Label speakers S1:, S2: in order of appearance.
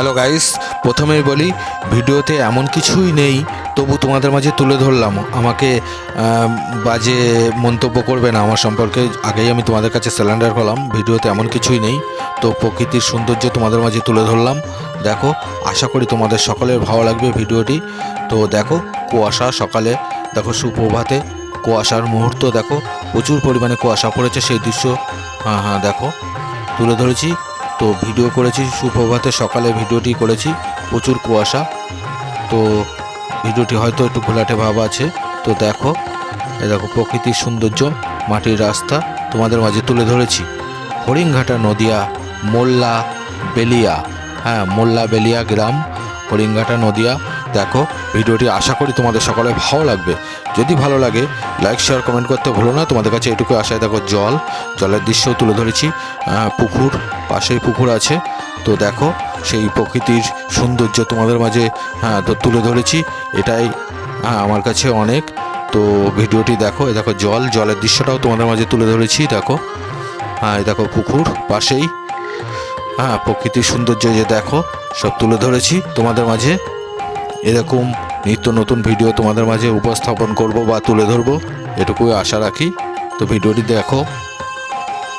S1: Hello guys প্রথমেই বলি, ভিডিওতে এমন কিছুই নেই, তবু তোমাদের মাঝে তুলে ধরলাম। আমাকে বাজে মন্তব্য করবে না আমার সম্পর্কে। আগেই আমি তোমাদের কাছে স্যালেন্ডার করলাম ভিডিওতে এমন কিছুই নেই, তো প্রকৃতির সৌন্দর্য তোমাদের মাঝে তুলে ধরলাম। দেখো, আশা করি তোমাদের সকলের ভালো লাগবে ভিডিওটি। তো দেখো, কুয়াশা সকালে, দেখো সুপ্রভাতে, কুয়াশার মুহূর্ত, দেখো, প্রচুর পরিমাণে কুয়াশা পড়েছে সেই দৃশ্য। হ্যাঁ হ্যাঁ দেখো, তুলে ধরেছি। তো ভিডিও করেছি, সুপ্রভাতে সকালে ভিডিওটি করেছি, প্রচুর কুয়াশা। তো ভিডিওটি হয়তো একটু ঘোলাটে ভাব আছে, তো দেখো দেখো প্রকৃতির সৌন্দর্য, মাটির রাস্তা, তোমাদের মাঝে তুলে ধরেছি। হরিণঘাটা নদিয়া, মোল্লা বেলিয়া হ্যাঁ মোল্লা বেলিয়া গ্রাম, হরিণঘাটা নদিয়া দেখো, ভিডিওটি আশা করি তোমাদের সকলে ভালো লাগবে। যদি ভালো লাগে লাইক শেয়ার কমেন্ট করতে ভুলো না। তোমাদের কাছে এটুকু আশায় দেখো জল। জলের দৃশ্যও তুলে ধরেছি। পুকুর, পাশেই পুকুর আছে। তো দেখো, সেই প্রকৃতির সৌন্দর্য তোমাদের মাঝে হ্যাঁ তো তুলে ধরেছি। এটাই হ্যাঁ আমার কাছে অনেক। তো ভিডিওটি দেখো, এ দেখো জল। জলের দৃশ্যটাও তোমাদের মাঝে তুলে ধরেছি, দেখো। হ্যাঁ এই দেখো পুকুর, পাশেই। হ্যাঁ প্রকৃতির সৌন্দর্য যে দেখো, সব তুলে ধরেছি তোমাদের মাঝে। এরকম নিত্য নতুন ভিডিও তোমাদের মাঝে উপস্থাপন করব বা তুলে ধরবো, এটুকুই আশা রাখি। তো ভিডিওটি দেখো।